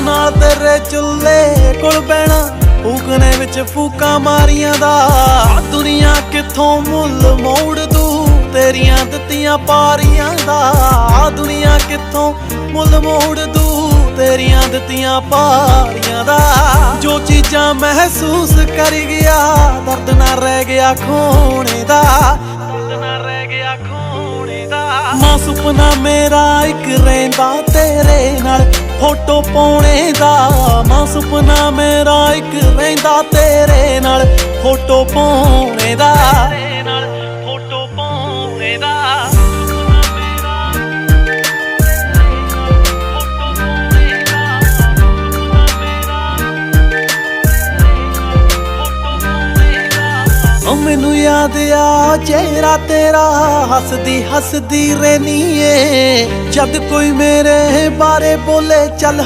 ਨਾਲ ਤੇਰੇ ਚੁੱਲ੍ਹੇ ਕੋਲ ਬਹਿਣਾ, ਫੂਕਣੇ ਵਿੱਚ ਫੂਕਾਂ ਮਾਰੀਆਂ ਦਾ। ਆਹ ਦੁਨੀਆ ਕਿੱਥੋਂ ਮੁੱਲ ਮੋੜ ਦੂ, ਤੇਰੀਆਂ ਦਿੱਤੀਆਂ ਪਾਰੀਆਂ ਦਾ। ਆਹ ਦੁਨੀਆ ਕਿੱਥੋਂ ਮੁੱਲ ਮੋੜ ਦੂ, ਤੇਰੀਆਂ ਦਿੱਤੀਆਂ ਪਾਰੀਆਂ ਦਾ। ਜੋ ਚੀਜ਼ਾਂ ਮਹਿਸੂਸ ਕਰ ਗਿਆ, ਦਰਦ ਨਾ ਰਹਿ ਗਿਆ ਖੋਣੇ ਦਾ। ਦਰਦ ਨਾ ਰਹਿ ਗਿਆ ਖੋਣੇ ਦਾ। ਮਾਂ ਸੁਪਨਾ ਮੇਰਾ ਇੱਕ ਰਹਿੰਦਾ ਤੇਰੇ ਨਾਲ। ਫੋਟੋ ਪਾਉਣੇ ਦਾ ਮਾਂ ਸੁਪਨਾ ਮੇਰਾ ਇੱਕ ਰਹਿੰਦਾ ਤੇਰੇ ਨਾਲ। ਫੋਟੋ ਪਾਉਣੇ ਦਾ। ਤੇਰੇ ਨਾਲ ਫੋਟੋ ਪਾਉਣੇ ਦਾ। ਮੈਨੂੰ ਯਾਦ ਆ ਚਿਹਰਾ ਤੇਰਾ ਹੱਸਦੀ ਹੱਸਦੀ ਰਹਿਨੀ ਏ। जब कोई मेरे बारे बोले चल